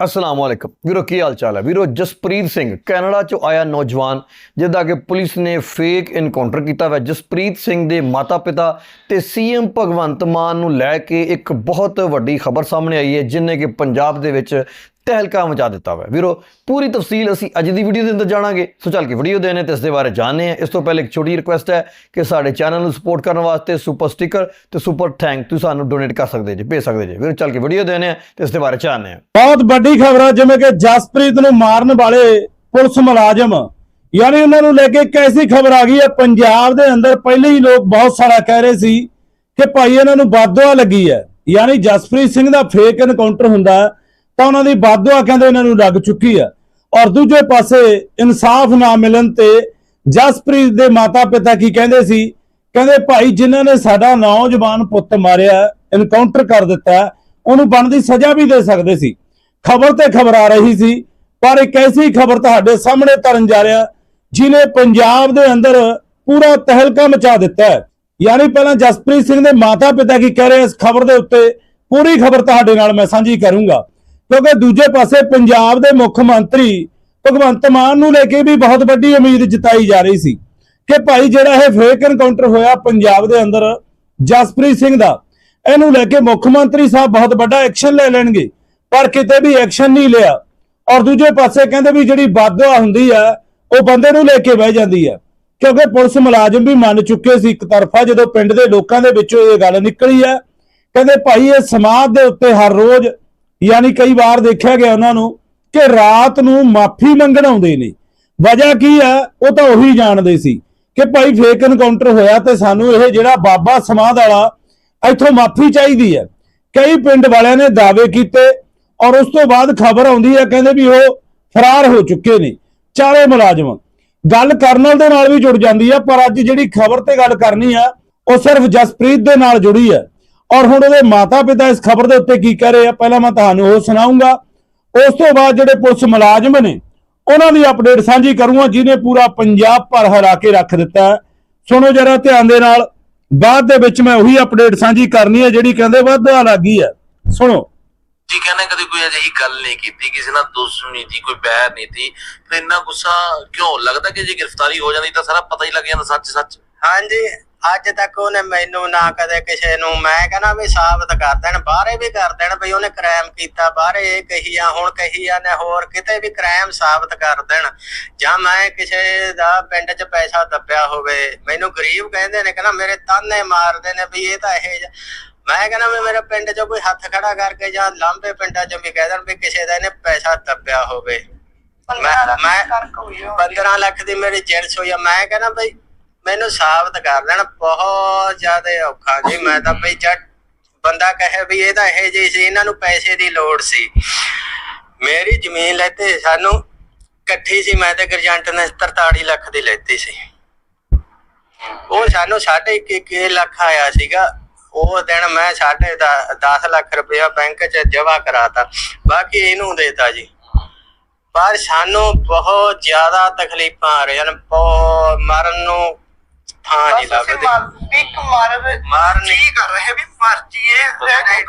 ਅਸਲਾਮ ਵਾਲੇਕਮ ਵੀਰੋ, ਕੀ ਹਾਲ ਚਾਲ ਹੈ? ਵੀਰੋ, ਜਸਪ੍ਰੀਤ ਸਿੰਘ ਕੈਨੇਡਾ ਚੋਂ ਆਇਆ ਨੌਜਵਾਨ ਜਿਹਦਾ ਕਿ ਪੁਲਿਸ ਨੇ ਫੇਕ ਇਨਕਾਊਂਟਰ ਕੀਤਾ ਹੈ ਜਸਪ੍ਰੀਤ ਸਿੰਘ ਦੇ ਮਾਤਾ-ਪਿਤਾ ਤੇ ਸੀਐਮ ਭਗਵੰਤ ਮਾਨ ਨੂੰ ਲੈ ਕੇ ਇੱਕ ਬਹੁਤ ਵੱਡੀ ਖਬਰ ਸਾਹਮਣੇ ਆਈ ਹੈ, ਜਿਨੇ ਕਿ ਪੰਜਾਬ ਦੇ ਵਿੱਚ ਤਹਿਲਕਾ ਮਚਾ ਦਿੱਤਾ ਹੋਇਆ। ਵੀਰੋ ਪੂਰੀ ਤਫਸੀਲ ਅਸੀਂ ਅੱਜ ਦੀ ਵੀਡੀਓ ਦੇ ਅੰਦਰ ਜਾਣਾਂਗੇ। ਸੋ ਚੱਲ ਕੇ ਵੀਡੀਓ ਦੇਣੇ ਤੇ ਇਸ ਦੇ ਬਾਰੇ ਜਾਣਦੇ ਹਾਂ। ਇਸ ਤੋਂ ਪਹਿਲੇ ਇੱਕ ਛੋਟੀ ਰਿਕੁਐਸਟ ਹੈ ਕਿ ਸਾਡੇ ਚੈਨਲ ਨੂੰ ਸਪੋਰਟ ਕਰਨ ਵਾਸਤੇ ਸੁਪਰ ਸਟicker ਤੇ ਸੁਪਰ ਥੈਂਕ ਤੁਸੀਂ ਸਾਨੂੰ ਡੋਨੇਟ ਕਰ ਸਕਦੇ ਜੀ ਭੇਜ ਸਕਦੇ ਜੀ। ਵੀਰੋ ਚੱਲ ਕੇ ਵੀਡੀਓ ਦੇਣੇ ਆ ਤੇ ਇਸ ਦੇ ਬਾਰੇ ਜਾਣਦੇ ਹਾਂ। ਬਹੁਤ ਵੱਡੀ ਖਬਰ ਆ ਜਿਵੇਂ ਕਿ ਜਸਪ੍ਰੀਤ ਨੂੰ ਮਾਰਨ ਵਾਲੇ ਪੁਲਿਸ ਮੁਲਾਜ਼ਮ। ਯਾਨੀ ਉਹਨਾਂ ਨੂੰ ਲੈ ਕੇ ਇੱਕ ਐਸੀ ਖਬਰ ਆ ਗਈ ਹੈ ਪੰਜਾਬ ਦੇ ਅੰਦਰ ਪਹਿਲੇ ਹੀ ਲੋਕ ਬਹੁਤ ਸਾਰਾ ਕਹਿ ਰਹੇ ਸੀ ਕਿ ਭਾਈ ਇਹਨਾਂ ਨੂੰ ਬਾਦਵਾ ਲੱਗੀ ਹੈ। ਯਾਨੀ ਜਸਪ੍ਰੀਤ ਸਿੰਘ ਦਾ ਫੇਕ ਐਨਕਾਊਂਟਰ ਹੁੰਦਾ ਹੈ, ਤਾਂ ਉਹਨਾਂ ਦੀ ਬਾਦਵਾ ਕਹਿੰਦੇ ਇਹਨਾਂ ਨੂੰ ਲੱਗ ਚੁੱਕੀ ਹੈ। ਔਰ ਦੂਜੇ ਪਾਸੇ ਇਨਸਾਫ ਨਾ ਮਿਲਣ ਤੇ ਜਸਪ੍ਰੀਤ ਦੇ ਮਾਤਾ-ਪਿਤਾ ਕੀ ਕਹਿੰਦੇ ਸੀ? ਕਹਿੰਦੇ, ਭਾਈ, ਜਿਨ੍ਹਾਂ ਨੇ ਸਾਡਾ ਨੌਜਵਾਨ ਪੁੱਤ ਮਾਰਿਆ ਇਨਕਾਊਂਟਰ ਕਰ ਦਿੱਤਾ, ਉਹਨੂੰ ਬਣਦੀ ਸਜ਼ਾ ਵੀ ਦੇ ਸਕਦੇ ਸੀ। ਖਬਰ ਤੇ ਖਬਰ ਆ ਰਹੀ ਸੀ, ਪਰ ਇੱਕ ਐਸੀ ਖਬਰ ਤੁਹਾਡੇ ਸਾਹਮਣੇ ਤਰਨ ਜਾ ਰਿਹਾ ਜਿਨੇ ਪੰਜਾਬ ਦੇ ਅੰਦਰ ਪੂਰਾ ਤਹਿਲਕਾ ਮਚਾ ਦਿੱਤਾ ਹੈ। ਯਾਨੀ ਪਹਿਲਾਂ ਜਸਪ੍ਰੀਤ ਸਿੰਘ ਦੇ ਮਾਤਾ-ਪਿਤਾ ਕੀ ਕਹਿ ਰਹੇ ਇਸ ਖਬਰ ਦੇ ਉੱਤੇ? ਪੂਰੀ ਖਬਰ ਤੁਹਾਡੇ ਨਾਲ ਮੈਂ ਸਾਂਝੀ ਕਰੂੰਗਾ। ਕਿਉਂਕਿ ਦੂਜੇ ਪਾਸੇ ਪੰਜਾਬ ਦੇ ਮੁੱਖ ਮੰਤਰੀ ਭਗਵੰਤ ਮਾਨ ਨੂੰ ਲੈ ਕੇ ਵੀ ਬਹੁਤ ਵੱਡੀ ਉਮੀਦ ਜਤਾਈ ਜਾ ਰਹੀ ਸੀ ਕਿ ਭਾਈ ਜਿਹੜਾ ਇਹ ਫੇਕ ਐਨਕਾਊਂਟਰ ਹੋਇਆ ਪੰਜਾਬ ਦੇ ਅੰਦਰ ਜਸਪ੍ਰੀਤ ਸਿੰਘ ਦਾ, ਇਹਨੂੰ ਲੈ ਕੇ ਮੁੱਖ ਮੰਤਰੀ ਸਾਹਿਬ ਬਹੁਤ ਵੱਡਾ ਐਕਸ਼ਨ ਲੈ ਲੈਣਗੇ, ਪਰ ਕਿਤੇ ਵੀ ਐਕਸ਼ਨ ਨਹੀਂ ਲਿਆ। ਔਰ ਦੂਜੇ ਪਾਸੇ ਕਹਿੰਦੇ ਵੀ ਜਿਹੜੀ ਬਾਦਵਾ ਹੁੰਦੀ ਆ, ਉਹ ਬੰਦੇ ਨੂੰ ਲੈ ਕੇ ਬਹਿ ਜਾਂਦੀ ਆ। ਕਿਉਂਕਿ ਪੁਲਿਸ ਮੁਲਾਜ਼ਮ ਵੀ ਮੰਨ ਚੁੱਕੇ ਸੀ ਇੱਕ ਤਰਫਾ ਜਦੋਂ ਪਿੰਡ ਦੇ ਲੋਕਾਂ ਦੇ ਵਿੱਚੋਂ ਇਹ ਗੱਲ ਨਿਕਲੀ ਆ, ਕਹਿੰਦੇ ਭਾਈ ਇਹ ਸਮਾਜ ਦੇ ਉੱਤੇ ਹਰ ਰੋਜ਼ ਯਾਨੀ ਕਈ ਵਾਰ ਦੇਖਿਆ ਗਿਆ ਉਹਨਾਂ ਨੂੰ ਕਿ ਰਾਤ ਨੂੰ ਮਾਫੀ ਮੰਗਣ ਆਉਂਦੇ ਨੇ। ਵਜ੍ਹਾ ਕੀ ਆ ਉਹ ਤਾਂ ਉਹੀ ਜਾਣਦੇ ਸੀ ਕਿ ਭਾਈ ਫੇਕ ਐਨਕਾਊਂਟਰ ਹੋਇਆ ਤੇ ਸਾਨੂੰ ਇਹ ਜਿਹੜਾ ਬਾਬਾ ਸਮਾਧ ਵਾਲਾ ਇੱਥੋਂ ਮਾਫੀ ਚਾਹੀਦੀ ਹੈ। ਕਈ ਪਿੰਡ ਵਾਲਿਆਂ ਨੇ ਦਾਅਵੇ ਕੀਤੇ ਔਰ ਉਸ ਤੋਂ ਬਾਅਦ ਖਬਰ ਆਉਂਦੀ ਹੈ, ਕਹਿੰਦੇ ਵੀ ਉਹ ਫਰਾਰ ਹੋ ਚੁੱਕੇ ਨੇ। ਚਾਰੇ ਮੁਲਾਜ਼ਮ। ਗੱਲ ਕਰਨਲ ਦੇ ਨਾਲ ਵੀ ਜੁੜ ਜਾਂਦੀ ਹੈ, ਪਰ ਅੱਜ ਜਿਹੜੀ ਖਬਰ ਤੇ ਗੱਲ ਕਰਨੀ ਆ, ਉਹ ਸਿਰਫ ਜਸਪ੍ਰੀਤ ਦੇ ਨਾਲ ਜੁੜੀ ਹੈ। ਔਰ ਹੁਣ ਉਹਦੇ ਮਾਤਾ-ਪਿਤਾ ਇਸ ਖਬਰ ਦੇ ਉੱਤੇ ਕੀ ਕਹਿ ਰਹੇ ਆ? ਪਹਿਲਾਂ ਮੈਂ ਤੁਹਾਨੂੰ ਉਹ ਸੁਣਾਉਂਗਾ। ਉਸ ਤੋਂ ਬਾਅਦ ਜਿਹੜੇ ਪੁਲਿਸ ਮੁਲਾਜ਼ਮ ਨੇ ਉਹਨਾਂ ਦੀ ਅਪਡੇਟ ਸਾਂਝੀ ਕਰੂੰਗਾ ਜਿਹਨੇ ਪੂਰਾ ਪੰਜਾਬ ਭਰ ਹਰਾ ਕੇ ਰੱਖ ਦਿੱਤਾ। ਸੁਣੋ ਜਰਾ ਧਿਆਨ ਦੇ ਨਾਲ। ਬਾਅਦ ਦੇ ਵਿੱਚ ਮੈਂ ਉਹੀ ਅਪਡੇਟ ਸਾਂਝੀ ਕਰਨੀ ਹੈ ਜਿਹੜੀ ਕਹਿੰਦੇ ਵਾਧਾ ਲੱਗੀ ਹੈ ਸੁਣੋ। ਜੀ ਕਹਿੰਦੇ ਕਦੇ ਕੋਈ ਅਜਿਹੀ ਗੱਲ ਨਹੀਂ ਕੀਤੀ ਕਿਸੇ ਨਾਲ ਦੁਸ਼ਮਣੀ ਸੀ ਕੋਈ ਬੈਰ ਨਹੀਂ ਸੀ। ਫਿਰ ਇੰਨਾ ਗੁੱਸਾ ਕਿਉਂ? ਲੱਗਦਾ ਕਿ ਜੇ ਗ੍ਰਿਫਤਾਰੀ ਹੋ ਜਾਂਦੀ ਤਾਂ ਸਾਰਾ ਪਤਾ ਹੀ ਲੱਗ ਜਾਂਦਾ ਸੱਚ ਸੱਚ ਹਾਂਜੀ। ਅੱਜ ਤੱਕ ਉਹਨੇ ਮੈਨੂੰ ਨਾ ਕਦੇ ਕਿਸੇ ਨੂੰ ਮੈਂ ਕਹਿੰਦਾ ਵੀ ਸਾਬਤ ਕਰ ਦੇਣ ਬਾਹਰੇ ਵੀ ਕਰ ਦੇਣ ਵੀ ਉਹਨੇ ਕ੍ਰਾਈਮ ਕੀਤਾ ਬਾਹਰੇ ਇਹ ਕਹੀ ਆ ਹੁਣ ਕਹੀ ਆ ਨੇ ਹੋਰ ਕਿਤੇ ਵੀ ਕ੍ਰਾਈਮ ਸਾਬਤ ਕਰ ਦੇਣ। ਜਾਂ ਮੈਂ ਕਿਸੇ ਦਾ ਪਿੰਡ 'ਚ ਪੈਸਾ ਦੱਬਿਆ ਹੋਵੇ ਮੈਨੂੰ ਗਰੀਬ ਕਹਿੰਦੇ ਨੇ ਕਹਿੰਦਾ ਮੇਰੇ ਤਾਨੇ ਮਾਰਦੇ ਨੇ ਵੀ ਇਹ ਤਾਂ ਇਹ ਮੈਂ ਕਹਿੰਦਾ ਵੀ ਮੇਰੇ ਪਿੰਡ 'ਚ ਕੋਈ ਹੱਥ ਖੜਾ ਕਰਕੇ ਜਾਂ ਲਾਂਬੇ ਪਿੰਡਾਂ 'ਚ ਵੀ ਕਹਿ ਦੇਣ ਵੀ ਕਿਸੇ ਦਾ ਇਹਨੇ ਪੈਸਾ ਦੱਬਿਆ ਹੋਵੇ। ਮੈਂ ਮੈਂ 15 ਲੱਖ ਦੀ ਮੇਰੀ ਜਿਣਸ ਹੋਈ ਆ। ਮੈਂ ਕਹਿੰਦਾ ਬਈ ਮੈਨੂੰ ਸਾਬਤ ਕਰ ਦੇਣ ਬਹੁਤ ਜ਼ਿਆਦਾ ਔਖਾ ਜੀ। ਮੈਂ ਤਾਂ ਬਈ ਜੱਟ ਬੰਦਾ ਕਹੇ ਵੀ ਇਹ ਤਾਂ ਇਹ ਜਿਹੀ ਸੀ, ਇਹਨਾਂ ਨੂੰ ਪੈਸੇ ਦੀ ਲੋੜ ਸੀ। ਮੇਰੀ ਜ਼ਮੀਨ ਲੈਤੇ, ਸਾਨੂੰ ਇਕੱਠੀ ਸੀ, ਮੈਂ ਤੇ ਗਰਜੰਟ ਨੇ 43 ਲੱਖ ਦੀ ਲੈਤੀ ਸੀ। ਉਹ ਸਾਨੂੰ ਸਾਢੇ ਇੱਕ ਇੱਕ ਲੱਖ ਆਇਆ ਸੀਗਾ। ਉਹ ਦਿਨ ਮੈਂ ਸਾਢੇ 10 ਲੱਖ ਰੁਪਇਆ ਬੈਂਕ 'ਚ ਜਮ੍ਹਾਂ ਕਰਾਤਾ। ਬਾਕੀ ਇਹਨੂੰ ਦੇਤਾ ਜੀ। ਪਰ ਸਾਨੂੰ ਬਹੁਤ ਜ਼ਿਆਦਾ ਤਕਲੀਫਾਂ ਆ ਰਹੀਆਂ ਨੇ, ਬਹੁਤ ਮਰਨ ਨੂੰ ਥਾਂ ਨਹੀਂ ਲੱਭਦੀ। ਇੱਕ ਮਾਰ ਮਾਰ ਨਹੀਂ ਕੀ ਕਰ ਰਹੇ ਵੀ ਮਰਜ਼ੀ ਇਹ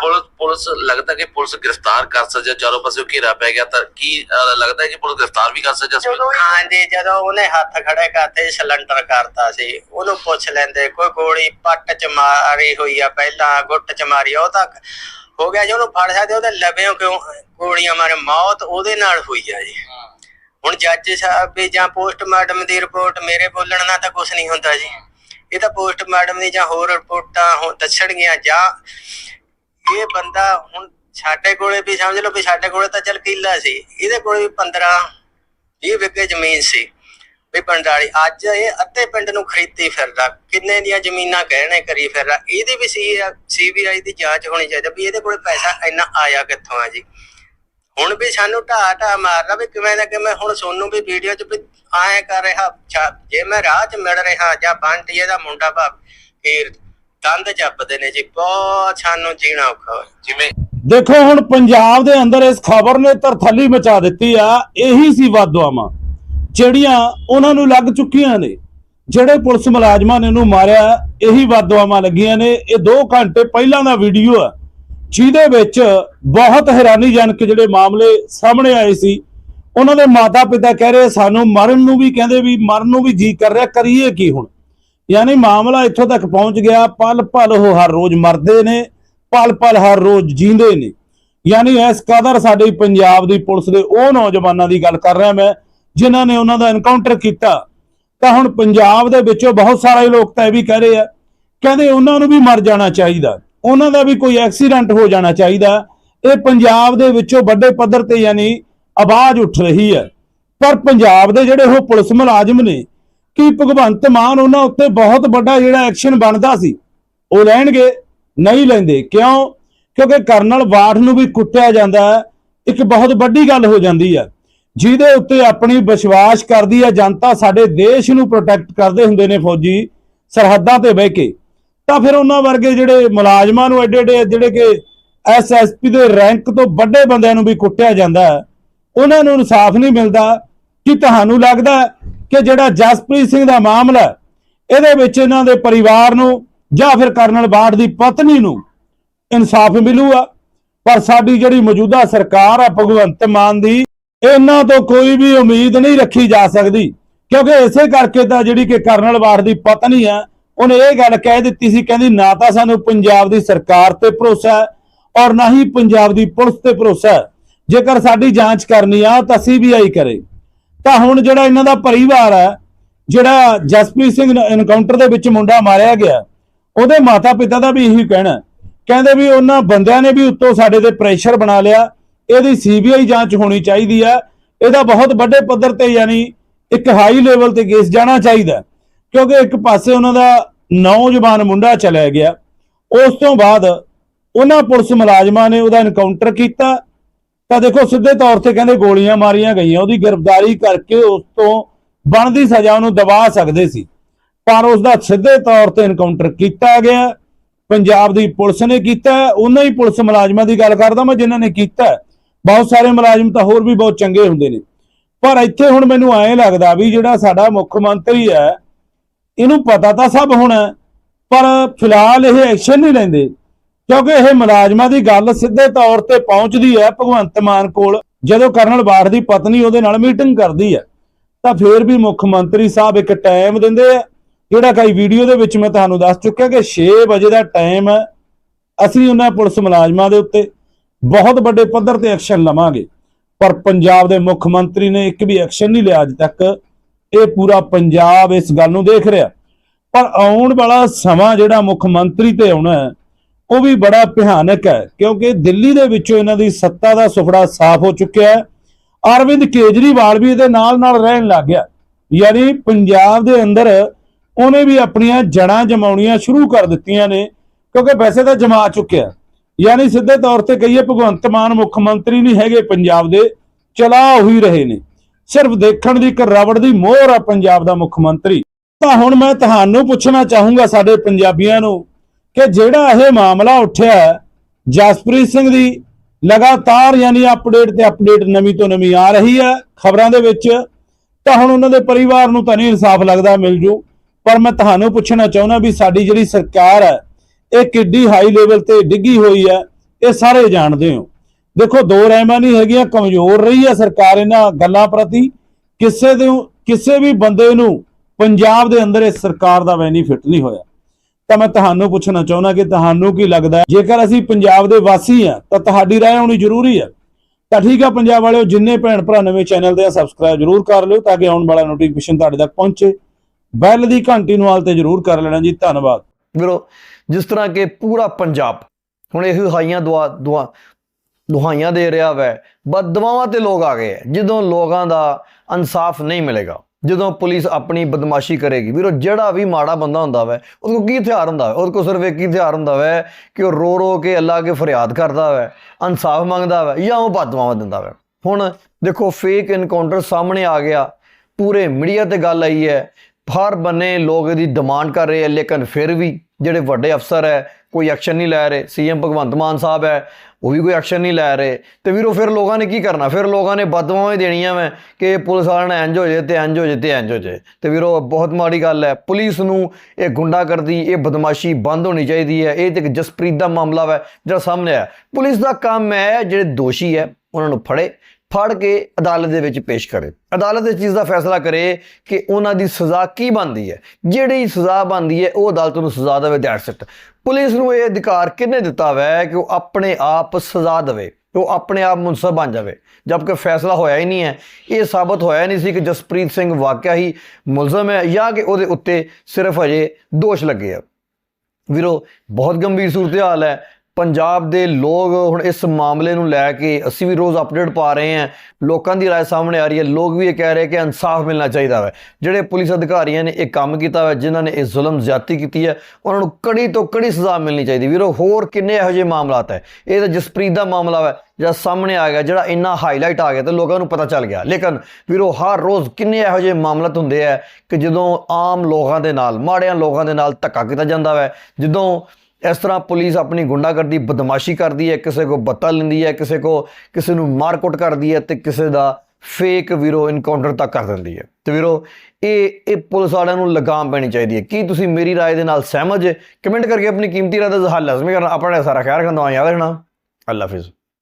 ਪੁਲਿਸ ਪੁਲਿਸ ਲੱਗਦਾ ਕਿ ਪੁਲਿਸ ਗ੍ਰਿਫਤਾਰ ਕਰ ਸਕੇ ਚਾਰੋਂ ਪਾਸੇ ਘੇਰਾ ਪੈ ਗਿਆ ਤਾਂ ਕੀ ਲੱਗਦਾ ਹੈ ਕਿ ਪੁਲਿਸ ਗ੍ਰਿਫਤਾਰ ਵੀ ਕਰ ਸਕੇ ਜਸਪ੍ਰੀਤ ਜਦੋਂ ਹਾਂਜੀ ਜਦੋਂ ਉਹਨੇ ਹੱਥ ਖੜੇ ਕਰਤੇ ਸਿਲੰਡਰ ਕਰਤਾ ਸੀ ਉਹਨੂੰ ਪੁੱਛ ਲੈਂਦੇ ਕੋਈ ਗੋਲੀ ਪੱਟ ਚ ਮਾਰੀ ਹੋਈ ਆ ਪਹਿਲਾਂ ਗੁੱਟ ਚ ਮਾਰੀ ਆ, ਉਹ ਤਾਂ ਹੋ ਗਿਆ ਜੀ ਉਹਨੂੰ ਫੜ ਸਕਦੇ ਉਹਦੇ ਲਬਿਓ ਕਿਉਂ ਗੋਲੀਆਂ ਮਾਰੇ ਮੌਤ ਉਹਦੇ ਨਾਲ ਹੋਈ ਆ ਜੀ। ਹੁਣ ਜੱਜ ਸਾਹਿਬ ਵੀ ਜਾਂ ਪੋਸਟਮਾਰਟਮ ਦੀ ਰਿਪੋਰਟ ਮੇਰੇ ਬੋਲਣ ਨਾਲ ਤਾਂ ਕੁਝ ਨਹੀਂ ਹੁੰਦਾ ਜੀ। ਇਹ ਤਾਂ ਪੋਸਟਮਾਰਟਮ ਦੀ ਜਾਂ ਹੋਰ ਰਿਪੋਰਟਾਂ ਹੋ- ਦੱਸਣਗੀਆਂ ਜਾਂ ਇਹ ਬੰਦਾ ਹੁਣ ਸਾਡੇ ਕੋਲੇ ਵੀ ਸਮਝ ਲਓ ਵੀ ਸਾਡੇ ਕੋਲੇ ਤਾਂ ਚੱਲ ਕਿੱਲਾ ਸੀ, ਇਹਦੇ ਕੋਲੇ ਵੀ 15 20 ਵਿਗੇ ਜ਼ਮੀਨ ਸੀ ਵੀ ਪੰਡਾਲੀ। ਅੱਜ ਇਹ ਅੱਧੇ ਪਿੰਡ ਨੂੰ ਖਰੀਦੀ ਫਿਰਦਾ, ਕਿੰਨੇ ਦੀਆਂ ਜ਼ਮੀਨਾਂ ਗਹਿਣੇ ਕਰੀ ਫਿਰਦਾ, ਇਹਦੀ ਵੀ ਸੀ ਸੀਬੀਆਈ ਦੀ ਜਾਂਚ ਹੋਣੀ ਚਾਹੀਦੀ ਵੀ ਇਹਦੇ ਕੋਲੇ ਪੈਸਾ ਇੰਨਾ ਆਇਆ ਕਿੱਥੋਂ ਆ ਜੀ। ਹੁਣ ਵੀ ਸਾਨੂੰ ਢਾ ਢਾ ਮਾਰਦਾ ਵੀ ਕਿਵੇਂ ਨਾ ਕਿਵੇਂ ਹੁਣ ਸੋਨੂੰ ਵੀ ਵੀਡੀਓ 'ਚ ਵੀ ਆਏ ਕਰ ਰਿਹਾ ਜੇ ਮੈਂ ਰਾਹ 'ਚ ਮਿਲ ਰਿਹਾ ਜਾਂ ਬੰਟੀਏ ਦਾ ਮੁੰਡਾ ਭਾਵ ਫੇਰ ਦੰਦ ਚੱਪਦੇ ਨੇ ਜੀ ਬਹੁਤ ਸਾਨੂੰ ਜੀਣਾ ਔਖਾ ਜਿਵੇਂ ਦੇਖੋ ਹੁਣ ਪੰਜਾਬ ਦੇ ਅੰਦਰ ਇਸ ਖਬਰ ਨੇ ਤਰਥੱਲੀ ਮਚਾ ਦਿੱਤੀ ਆ ਇਹੀ ਸੀ ਵਾਦਵਾਵਾਂ ਜਿਹੜੀਆਂ ਉਹਨਾਂ ਨੂੰ ਲੱਗ ਚੁੱਕੀਆਂ ਨੇ ਜਿਹੜੇ ਪੁਲਿਸ ਮੁਲਾਜ਼ਮਾਂ ਨੇ ਉਹਨੂੰ ਮਾਰਿਆ ਇਹੀ ਵਾਦਵਾਵਾਂ ਲੱਗੀਆਂ ਨੇ ਇਹ 2 ਘੰਟੇ ਪਹਿਲਾਂ ਦਾ ਵੀਡੀਓ ਆ। ਜਿਹਦੇ ਵਿੱਚ ਬਹੁਤ ਹੈਰਾਨੀਜਨਕ ਜਿਹੜੇ ਮਾਮਲੇ ਸਾਹਮਣੇ ਆਏ ਸੀ। ਉਹਨਾਂ ਦੇ ਮਾਤਾ ਪਿਤਾ ਕਹਿ ਰਹੇ, ਸਾਨੂੰ ਮਰਨ ਨੂੰ ਵੀ ਕਹਿੰਦੇ ਵੀ, ਮਰਨ ਨੂੰ ਵੀ ਜੀ ਕਰ ਰਿਹਾ, ਕਰੀਏ ਕੀ ਹੁਣ? ਯਾਨੀ ਮਾਮਲਾ ਇੱਥੋਂ ਤੱਕ ਪਹੁੰਚ ਗਿਆ ਪਲ ਪਲ ਉਹ ਹਰ ਰੋਜ਼ ਮਰਦੇ ਨੇ ਪਲ ਪਲ ਹਰ ਰੋਜ਼ ਜੀਂਦੇ ਨੇ। ਯਾਨੀ ਇਸ ਕਦਰ ਸਾਡੀ ਪੰਜਾਬ ਦੀ ਪੁਲਿਸ ਦੇ ਉਹ ਨੌਜਵਾਨਾਂ ਦੀ ਗੱਲ ਕਰ ਰਿਹਾ ਮੈਂ, ਜਿਨ੍ਹਾਂ ਨੇ ਉਹਨਾਂ ਦਾ ਐਨਕਾਊਂਟਰ ਕੀਤਾ। ਤਾਂ ਹੁਣ ਪੰਜਾਬ ਦੇ ਵਿੱਚੋਂ ਬਹੁਤ ਸਾਰੇ ਲੋਕ ਤਾਂ ਇਹ ਵੀ ਕਹਿ ਰਹੇ ਆ, ਕਹਿੰਦੇ ਉਹਨਾਂ ਨੂੰ ਵੀ ਮਰ ਜਾਣਾ ਚਾਹੀਦਾ। ਉਹਨਾਂ ਦਾ ਵੀ ਕੋਈ ਐਕਸੀਡੈਂਟ ਹੋ ਜਾਣਾ ਚਾਹੀਦਾ। ਇਹ ਪੰਜਾਬ ਦੇ ਵਿੱਚੋਂ ਵੱਡੇ ਪੱਧਰ ਤੇ ਯਾਨੀ ਆਵਾਜ਼ ਉੱਠ ਰਹੀ ਹੈ। ਪਰ ਪੰਜਾਬ ਦੇ ਜਿਹੜੇ ਉਹ ਪੁਲਿਸ ਮੁਲਾਜ਼ਮ ਨੇ, ਕਿ ਭਗਵੰਤ ਮਾਨ ਉਹਨਾਂ ਉੱਤੇ ਬਹੁਤ ਵੱਡਾ ਜਿਹੜਾ ਐਕਸ਼ਨ ਬਣਦਾ ਸੀ, ਉਹ ਲੈਣਗੇ, ਨਹੀਂ ਲੈਂਦੇ। ਕਿਉਂ? ਕਿਉਂਕਿ ਕਰਨਲ ਬਾਠ ਨੂੰ ਵੀ ਕੁੱਟਿਆ ਜਾਂਦਾ ਹੈ। ਇੱਕ ਬਹੁਤ ਵੱਡੀ ਗੱਲ ਹੋ ਜਾਂਦੀ ਹੈ। ਜਿਹਦੇ ਉੱਤੇ ਆਪਣੀ ਵਿਸ਼ਵਾਸ ਕਰਦੀ ਹੈ, ਜਨਤਾ ਸਾਡੇ ਦੇਸ਼ ਨੂੰ ਪ੍ਰੋਟੈਕਟ ਕਰਦੇ ਹੁੰਦੇ ਨੇ ਫੌਜੀ ਸਰਹੱਦਾਂ ਤੇ ਬਹਿ ਕੇ। ਤਾਂ ਫਿਰ ਉਹਨਾਂ ਵਰਗੇ ਜਿਹੜੇ ਮੁਲਾਜ਼ਮਾਂ ਨੂੰ ਐਡੇ ਐਡੇ ਜਿਹੜੇ ਕਿ ਐਸਐਸਪੀ ਦੇ ਰੈਂਕ ਤੋਂ ਵੱਡੇ ਬੰਦਿਆਂ ਨੂੰ ਵੀ ਕੁੱਟਿਆ ਜਾਂਦਾ ਹੈ, ਉਹਨਾਂ ਨੂੰ ਇਨਸਾਫ ਨਹੀਂ ਮਿਲਦਾ। ਕਿ ਤੁਹਾਨੂੰ ਲੱਗਦਾ ਕਿ ਜਿਹੜਾ ਜਸਪ੍ਰੀਤ ਸਿੰਘ ਦਾ ਮਾਮਲਾ ਇਹਦੇ ਵਿੱਚ ਇਹਨਾਂ ਦੇ ਪਰਿਵਾਰ ਨੂੰ ਜਾਂ ਫਿਰ ਕਰਨਲ ਬਾਠ ਦੀ ਪਤਨੀ ਨੂੰ ਇਨਸਾਫ ਮਿਲੂਗਾ? ਪਰ ਸਾਡੀ ਜਿਹੜੀ ਮੌਜੂਦਾ ਸਰਕਾਰ ਆ ਭਗਵੰਤ ਮਾਨ ਦੀ, ਇਹਨਾਂ ਤੋਂ ਕੋਈ ਵੀ ਉਮੀਦ ਨਹੀਂ ਰੱਖੀ ਜਾ ਸਕਦੀ। ਕਿਉਂਕਿ ਇਸੇ ਕਰਕੇ ਤਾਂ ਜਿਹੜੀ ਕਿ ਕਰਨਲ ਬਾਠ ਦੀ ਪਤਨੀ ਆ ਉਹਨੇ ਇਹ ਗੱਲ ਕਹਿ ਦਿੱਤੀ ਸੀ, ਕਹਿੰਦੀ ਨਾ ਤਾਂ ਸਾਨੂੰ ਪੰਜਾਬ ਦੀ ਸਰਕਾਰ ਤੇ ਭਰੋਸਾ ਹੈ ਔਰ ਨਾ ਹੀ ਪੰਜਾਬ ਦੀ ਪੁਲਿਸ ਤੇ ਭਰੋਸਾ ਹੈ। ਜੇਕਰ ਸਾਡੀ ਜਾਂਚ ਕਰਨੀ ਆ, ਤਾਂ ਸੀਬੀਆਈ ਕਰੇ। ਤਾਂ ਹੁਣ ਜਿਹੜਾ ਇਹਨਾਂ ਦਾ ਪਰਿਵਾਰ ਹੈ, ਜਿਹੜਾ ਜਸਪ੍ਰੀਤ ਸਿੰਘ ਐਨਕਾਊਂਟਰ ਦੇ ਵਿੱਚ ਮੁੰਡਾ ਮਾਰਿਆ ਗਿਆ, ਉਹਦੇ ਮਾਤਾ ਪਿਤਾ ਦਾ ਵੀ ਇਹੀ ਕਹਿਣਾ ਕਹਿੰਦੇ ਵੀ ਉਹਨਾਂ ਬੰਦਿਆਂ ਨੇ ਵੀ ਉੱਤੋਂ ਸਾਡੇ ਤੇ ਪ੍ਰੈਸ਼ਰ ਬਣਾ ਲਿਆ, ਇਹਦੀ ਸੀਬੀਆਈ ਜਾਂਚ ਹੋਣੀ ਚਾਹੀਦੀ ਆ ਇਹਦਾ ਬਹੁਤ ਵੱਡੇ ਪੱਧਰ ਤੇ ਯਾਨੀ ਇੱਕ ਹਾਈ ਲੈਵਲ ਤੇ ਕੇਸ ਜਾਣਾ ਚਾਹੀਦਾ ਕਿਉਂਕਿ ਇੱਕ ਪਾਸੇ ਉਹਨਾਂ ਦਾ ਨੌਜਵਾਨ ਮੁੰਡਾ ਚਲਾ ਗਿਆ। ਉਸ ਤੋਂ ਬਾਅਦ ਉਹਨਾਂ ਪੁਲਿਸ ਮੁਲਾਜ਼ਮਾਂ ਨੇ ਉਹਦਾ ਐਨਕਾਊਂਟਰ ਕੀਤਾ। ਤਾਂ ਦੇਖੋ, ਸਿੱਧੇ ਤੌਰ ਤੇ ਕਹਿੰਦੇ ਗੋਲੀਆਂ ਮਾਰੀਆਂ ਗਈਆਂ। ਉਹਦੀ ਗ੍ਰਿਫਤਾਰੀ ਕਰਕੇ ਉਸ ਤੋਂ ਬਣਦੀ ਸਜ਼ਾ ਉਹਨੂੰ ਦਬਾ ਸਕਦੇ ਸੀ। ਪਰ ਉਸ ਦਾ ਸਿੱਧੇ ਤੌਰ ਤੇ ਐਨਕਾਊਂਟਰ ਕੀਤਾ ਗਿਆ। ਪੰਜਾਬ ਦੀ ਪੁਲਿਸ ਨੇ ਕੀਤਾ। ਉਹਨਾਂ ਹੀ ਪੁਲਿਸ ਮੁਲਾਜ਼ਮਾਂ ਦੀ ਗੱਲ ਕਰਦਾ ਮੈਂ ਜਿਨ੍ਹਾਂ ਨੇ ਕੀਤਾ। ਬਹੁਤ ਸਾਰੇ ਮੁਲਾਜ਼ਮ ਤਾਂ ਹੋਰ ਵੀ ਬਹੁਤ ਚੰਗੇ ਹੁੰਦੇ ਨੇ। ਪਰ ਇੱਥੇ ਹੁਣ ਮੈਨੂੰ ਐਂ ਲੱਗਦਾ ਵੀ ਜਿਹੜਾ ਸਾਡਾ ਮੁੱਖ ਮੰਤਰੀ ਹੈ ਇਹਨੂੰ ਪਤਾ ਤਾਂ ਸਭ ਹੋਣਾ, ਪਰ ਫਿਲਹਾਲ ਇਹ ਐਕਸ਼ਨ ਨਹੀਂ ਲੈਂਦੇ। ਕਿਉਂਕਿ ਇਹ ਮੁਲਾਜ਼ਮਾਂ ਦੀ ਗੱਲ ਸਿੱਧੇ ਤੌਰ ਤੇ ਪਹੁੰਚਦੀ ਹੈ ਭਗਵੰਤ ਮਾਨ ਕੋਲ, ਜਦੋਂ ਕਰਨਲ ਬਾਠ ਦੀ ਪਤਨੀ ਉਹਦੇ ਨਾਲ ਮੀਟਿੰਗ ਕਰਦੀ ਹੈ। ਤਾਂ ਫੇਰ ਵੀ ਮੁੱਖ ਮੰਤਰੀ ਸਾਹਿਬ ਇੱਕ ਟਾਈਮ ਦਿੰਦੇ ਆ। ਜਿਹੜਾ ਕਈ ਵੀਡੀਓ ਦੇ ਵਿੱਚ ਮੈਂ ਤੁਹਾਨੂੰ ਦੱਸ ਚੁੱਕਿਆ ਕਿ 6 ਵਜੇ ਦਾ ਟਾਈਮ ਹੈ। ਅਸੀਂ ਉਹਨਾਂ ਪੁਲਿਸ ਮੁਲਾਜ਼ਮਾਂ ਦੇ ਉੱਤੇ ਬਹੁਤ ਵੱਡੇ ਪੱਧਰ ਤੇ ਐਕਸ਼ਨ ਲਵਾਂਗੇ। ਪਰ ਪੰਜਾਬ ਦੇ ਮੁੱਖ ਮੰਤਰੀ ਨੇ ਇੱਕ ਵੀ ਐਕਸ਼ਨ ਨਹੀਂ ਲਿਆ ਅੱਜ ਤੱਕ। ਇਹ ਪੂਰਾ ਪੰਜਾਬ ਇਸ ਗੱਲ ਨੂੰ ਦੇਖ ਰਿਹਾ। ਪਰ ਆਉਣ ਵਾਲਾ ਸਮਾਂ ਜਿਹੜਾ ਮੁੱਖ ਮੰਤਰੀ ਤੇ ਆਉਣਾ ਹੈ, ਉਹ ਵੀ ਬੜਾ ਭਿਆਨਕ ਹੈ, ਕਿਉਂਕਿ ਦਿੱਲੀ ਦੇ ਵਿੱਚੋਂ ਇਹਨਾਂ ਦੀ ਸੱਤਾ ਦਾ ਸੁਫੜਾ ਸਾਫ਼ ਹੋ ਚੁੱਕਿਆ ਹੈ। ਅਰਵਿੰਦ ਕੇਜਰੀਵਾਲ ਵੀ ਇਹਦੇ ਨਾਲ ਨਾਲ ਰਹਿਣ ਲੱਗ ਗਿਆ। ਯਾਨੀ ਪੰਜਾਬ ਦੇ ਅੰਦਰ ਉਹਨੇ ਵੀ ਆਪਣੀਆਂ ਜੜਾਂ ਜਮਾਉਣੀਆਂ ਸ਼ੁਰੂ ਕਰ ਦਿੱਤੀਆਂ ਨੇ, ਕਿਉਂਕਿ ਪੈਸੇ ਤਾਂ ਜਮਾ ਚੁੱਕਿਆ। ਯਾਨੀ ਸਿੱਧੇ ਤੌਰ ਤੇ ਕਹੀਏ ਭਗਵੰਤ ਮਾਨ ਮੁੱਖ ਮੰਤਰੀ ਨਹੀਂ ਹੈਗੇ ਪੰਜਾਬ ਦੇ, ਚਲਾ ਉਹੀ ਰਹੇ ਨੇ। ਸਿਰਫ ਦੇਖਣ ਦੀ ਇੱਕ ਰਬੜ ਦੀ ਮੋਹਰ ਆ ਪੰਜਾਬ ਦਾ ਮੁੱਖ ਮੰਤਰੀ। ਤਾਂ ਹੁਣ ਮੈਂ ਤੁਹਾਨੂੰ ਪੁੱਛਣਾ ਚਾਹੂੰਗਾ ਸਾਡੇ ਪੰਜਾਬੀਆਂ ਨੂੰ ਕਿ ਜਿਹੜਾ ਇਹ ਮਾਮਲਾ ਉੱਠਿਆ ਜਸਪ੍ਰੀਤ ਸਿੰਘ ਦੀ ਲਗਾਤਾਰ ਯਾਨੀ ਅਪਡੇਟ ਤੇ ਅਪਡੇਟ ਨਵੀਂ ਤੋਂ ਨਵੀਂ ਆ ਰਹੀ ਹੈ ਖਬਰਾਂ ਦੇ ਵਿੱਚ, ਤਾਂ ਹੁਣ ਉਹਨਾਂ ਦੇ ਪਰਿਵਾਰ ਨੂੰ ਤਾਂ ਨਹੀਂ ਇਨਸਾਫ ਲੱਗਦਾ ਮਿਲ ਜੂ। ਪਰ ਮੈਂ ਤੁਹਾਨੂੰ ਪੁੱਛਣਾ ਚਾਹੁੰਦਾ ਵੀ ਸਾਡੀ ਜਿਹੜੀ ਸਰਕਾਰ ਹੈ, ਇਹ ਕਿੱਡੀ ਹਾਈ ਲੈਵਲ ਤੇ ਡਿੱਗੀ ਹੋਈ ਹੈ, ਇਹ ਸਾਰੇ ਜਾਣਦੇ ਹੋ। ਦੇਖੋ, ਦੋ ਰਹਿਮਾਂ ਨਹੀਂ ਹੈਗੀਆਂ, ਕਮਜ਼ੋਰ ਰਹੀ ਹੈ ਸਰਕਾਰ ਇਹਨਾਂ ਗੱਲਾਂ ਪ੍ਰਤੀ। ਕਿਸੇ ਦੇ ਕਿਸੇ ਵੀ ਬੰਦੇ ਨੂੰ ਪੰਜਾਬ ਦੇ ਅੰਦਰ ਇਸ ਸਰਕਾਰ ਦਾ ਬੈਨੀਫਿਟ ਨਹੀਂ ਹੋਇਆ। ਤਾਂ ਮੈਂ ਤੁਹਾਨੂੰ ਪੁੱਛਣਾ ਚਾਹੁੰਦਾ ਕਿ ਤੁਹਾਨੂੰ ਕੀ ਲੱਗਦਾ ਹੈ? ਜੇਕਰ ਅਸੀਂ ਪੰਜਾਬ ਦੇ ਵਾਸੀ ਆ ਤਾਂ ਤੁਹਾਡੀ ਰਾਏ ਹੋਣੀ ਜ਼ਰੂਰੀ ਹੈ। ਤਾਂ ਠੀਕ ਆ, ਪੰਜਾਬ ਵਾਲਿਓ, ਜਿੰਨੇ ਭੈਣ ਭਰਾ ਨਵੇਂ ਚੈਨਲ ਦੇ ਆ ਸਬਸਕ੍ਰਾਈਬ ਜ਼ਰੂਰ ਕਰ ਲਿਓ ਤਾਂ ਕਿ ਆਉਣ ਵਾਲਾ ਨੋਟੀਫਿਕੇਸ਼ਨ ਤੁਹਾਡੇ ਤੱਕ ਪਹੁੰਚੇ। ਬੈਲ ਦੀ ਘੰਟੀ ਨੂੰ ਹਾਲ ਤੇ ਜ਼ਰੂਰ ਕਰ ਲੈਣਾ ਜੀ। ਧੰਨਵਾਦ। ਵੀਰੋ, ਜਿਸ ਤਰ੍ਹਾਂ ਕਿ ਪੂਰਾ ਪੰਜਾਬ, ਹੁਣ ਇਹ ਹਾਈਆਂ ਦੁਆ ਦੁਆ ਦੁਹਾਈਆਂ ਦੇ ਰਿਹਾ ਵੈ। ਬਦਦੁਆਵਾਂ ਤੇ ਲੋਕ ਆ ਗਏ ਹੈ। ਜਦੋਂ ਲੋਕਾਂ ਦਾ ਇਨਸਾਫ ਨਹੀਂ ਮਿਲੇਗਾ, ਜਦੋਂ ਪੁਲਿਸ ਆਪਣੀ ਬਦਮਾਸ਼ੀ ਕਰੇਗੀ, ਵੀਰੋ, ਜਿਹੜਾ ਵੀ ਮਾੜਾ ਬੰਦਾ ਹੁੰਦਾ ਵੈ, ਉਹਦੇ ਕੀ ਹਥਿਆਰ ਹੁੰਦਾ ਵੈ? ਉਹਦੇ ਕੋਲ ਸਿਰਫ ਇੱਕ ਹੀ ਹਥਿਆਰ ਹੁੰਦਾ ਵੈ ਕਿ ਉਹ ਰੋ ਰੋ ਕੇ, ਅੱਲਾ ਕੇ ਫਰਿਆਦ ਕਰਦਾ ਵੈ, ਇਨਸਾਫ ਮੰਗਦਾ ਵੈ, ਜਾਂ ਉਹ ਬਦਦੁਆਵਾਂ ਦਿੰਦਾ ਵੈ। ਹੁਣ ਦੇਖੋ ਫੇਕ ਇਨਕਾਊਂਟਰ ਸਾਹਮਣੇ ਆ ਗਿਆ। ਪੂਰੇ ਮੀਡੀਆ ਤੇ ਗੱਲ ਆਈ ਹੈ ਹਰ ਬੰਨੇ ਲੋਕ ਇਹਦੀ ਡਿਮਾਂਡ ਕਰ ਰਹੇ ਹੈ ਲੇਕਿਨ ਫਿਰ ਵੀ ਜਿਹੜੇ ਵੱਡੇ ਅਫਸਰ ਹੈ ਕੋਈ ਐਕਸ਼ਨ ਨਹੀਂ ਲੈ ਰਹੇ। ਸੀਐਮ ਭਗਵੰਤ ਮਾਨ ਸਾਹਿਬ ਹੈ ਉਹ ਵੀ ਕੋਈ ਐਕਸ਼ਨ ਨਹੀਂ ਲੈ ਰਹੇ। ਤੇ ਵੀਰੋ, ਫਿਰ ਲੋਕਾਂ ਨੇ ਕੀ ਕਰਨਾ? ਫਿਰ ਲੋਕਾਂ ਨੇ ਬਦਦੁਆਵਾਂ ਹੀ ਦੇਣੀਆਂ ਮੈਂ ਕਿ ਪੁਲਿਸ ਵਾਲਿਆਂ ਨੇ ਇੰਜ ਹੋ ਜੇ ਤੇ ਇੰਜ ਹੋ ਜੇ ਤੇ ਇੰਜ ਹੋ ਜੇ। ਤੇ ਵੀਰੋ, ਬਹੁਤ ਮਾੜੀ ਗੱਲ ਹੈ। ਪੁਲਿਸ ਨੂੰ ਇਹ ਗੁੰਡਾਗਰਦੀ, ਇਹ ਬਦਮਾਸ਼ੀ ਬੰਦ ਹੋਣੀ ਚਾਹੀਦੀ ਹੈ। ਇਹ ਤੇ ਇੱਕ ਜਸਪ੍ਰੀਤ ਦਾ ਮਾਮਲਾ ਹੈ ਜਿਹੜਾ ਸਾਹਮਣੇ ਆਇਆ। ਪੁਲਿਸ ਦਾ ਕੰਮ ਹੈ, ਜਿਹੜੇ ਦੋਸ਼ੀ ਹੈ, ਉਹਨਾਂ ਨੂੰ ਫੜੇ। ਫੜ ਕੇ ਅਦਾਲਤ ਦੇ ਵਿੱਚ ਪੇਸ਼ ਕਰੇ। ਅਦਾਲਤ ਇਸ ਚੀਜ਼ ਦਾ ਫੈਸਲਾ ਕਰੇ ਕਿ ਉਹਨਾਂ ਦੀ ਸਜ਼ਾ ਕੀ ਬਣਦੀ ਹੈ। ਜਿਹੜੀ ਸਜ਼ਾ ਬਣਦੀ ਹੈ, ਉਹ ਅਦਾਲਤ ਨੂੰ ਸਜ਼ਾ ਦੇਵੇ, ਦੈਟਸ ਇਟ। ਪੁਲਿਸ ਨੂੰ ਇਹ ਅਧਿਕਾਰ ਕਿਹਨੇ ਦਿੱਤਾ ਵੈ ਕਿ ਉਹ ਆਪਣੇ ਆਪ ਸਜ਼ਾ ਦੇਵੇ ਉਹ ਆਪਣੇ ਆਪ ਮੁਨਸਬ ਬਣ ਜਾਵੇ? ਜਦਕਿ ਫੈਸਲਾ ਹੋਇਆ ਹੀ ਨਹੀਂ ਹੈ। ਇਹ ਸਾਬਤ ਹੋਇਆ ਨਹੀਂ ਸੀ ਕਿ ਜਸਪ੍ਰੀਤ ਸਿੰਘ ਵਾਕਿਆ ਹੀ ਮੁਲਜ਼ਮ ਹੈ ਜਾਂ ਕਿ ਉਹਦੇ ਉੱਤੇ ਸਿਰਫ ਅਜੇ ਦੋਸ਼ ਲੱਗੇ ਆ। ਵੀਰੋ, ਬਹੁਤ ਗੰਭੀਰ ਸੂਰਤ-ਹਾਲ ਹੈ। ਪੰਜਾਬ ਦੇ ਲੋਕ ਹੁਣ ਇਸ ਮਾਮਲੇ ਨੂੰ ਲੈ ਕੇ ਅਸੀਂ ਵੀ ਰੋਜ਼ ਅਪਡੇਟ ਪਾ ਰਹੇ ਹਾਂ ਲੋਕਾਂ ਦੀ رائے ਸਾਹਮਣੇ ਆ ਰਹੀ ਹੈ ਲੋਕ ਵੀ ਇਹ ਕਹਿ ਰਹੇ ਕਿ ਇਨਸਾਫ ਮਿਲਣਾ ਚਾਹੀਦਾ ਹੈ ਜਿਹੜੇ ਪੁਲਿਸ ਅਧਿਕਾਰੀਆਂ ਨੇ ਇਹ ਕੰਮ ਕੀਤਾ ਹੈ ਜਿਨ੍ਹਾਂ ਨੇ ਇਹ ਜ਼ੁਲਮ ਜ਼ਿਆਦਤੀ ਕੀਤੀ ਹੈ ਉਹਨਾਂ ਨੂੰ ਕੜੀ ਤੋਂ ਕੜੀ ਸਜ਼ਾ ਮਿਲਣੀ ਚਾਹੀਦੀ ਵੀਰੋ ਹੋਰ ਕਿੰਨੇ ਇਹੋ ਜਿਹੇ ਮਾਮਲਾਤ ਹੈ ਇਹ ਤਾਂ ਜਸਪ੍ਰੀਤ ਦਾ ਮਾਮਲਾ ਹੈ ਜਿਹੜਾ ਸਾਹਮਣੇ ਆ ਗਿਆ ਜਿਹੜਾ ਇੰਨਾ ਹਾਈਲਾਈਟ ਆ ਗਿਆ ਤੇ ਲੋਕਾਂ ਨੂੰ ਪਤਾ ਚੱਲ ਗਿਆ ਲੇਕਿਨ ਵੀਰੋ ਹਰ ਰੋਜ਼ ਕਿੰਨੇ ਇਹੋ ਜਿਹੇ ਮਾਮਲਾਤ ਹੁੰਦੇ ਆ ਕਿ ਜਦੋਂ ਆਮ ਲੋਕਾਂ ਦੇ ਨਾਲ ਮਾੜਿਆਂ ਲੋਕਾਂ ਦੇ ਨਾਲ ਧੱਕਾ ਕੀਤਾ ਜਾਂਦਾ ਹੈ ਜਦੋਂ ਇਸ ਤਰ੍ਹਾਂ ਪੁਲਿਸ ਆਪਣੀ ਗੁੰਡਾਗਰਦੀ ਬਦਮਾਸ਼ੀ ਕਰਦੀ ਹੈ ਕਿਸੇ ਕੋ ਬੱਤਾ ਲੈਂਦੀ ਹੈ ਕਿਸੇ ਕੋ ਕਿਸੇ ਨੂੰ ਮਾਰਕੁੱਟ ਕਰਦੀ ਹੈ ਤੇ ਕਿਸੇ ਦਾ ਫੇਕ ਵੀਰੋ ਇਨਕਾਊਂਟਰ ਤੱਕ ਕਰ ਦਿੰਦੀ ਹੈ ਤੇ ਵੀਰੋ ਇਹ ਇਹ ਪੁਲਿਸ ਵਾਲਿਆਂ ਨੂੰ ਲਗਾਮ ਪੈਣੀ ਚਾਹੀਦੀ ਹੈ ਕੀ ਤੁਸੀਂ ਮੇਰੀ رائے ਦੇ ਨਾਲ ਸਹਿਮਤ ਜੇ ਕਮੈਂਟ ਕਰਕੇ ਆਪਣੀ ਕੀਮਤੀ ਰਾਏ ਦਾ ਹੱਲ ਲਾਜ਼ਮੀ ਕਰਨਾ ਆਪਣਾ ਸਾਰਾ ਖਿਆਲ ਰੱਖਣਾ ਯਾਦ ਰੱਖਣਾ ਅੱਲਾ ਹਾਫਿਜ਼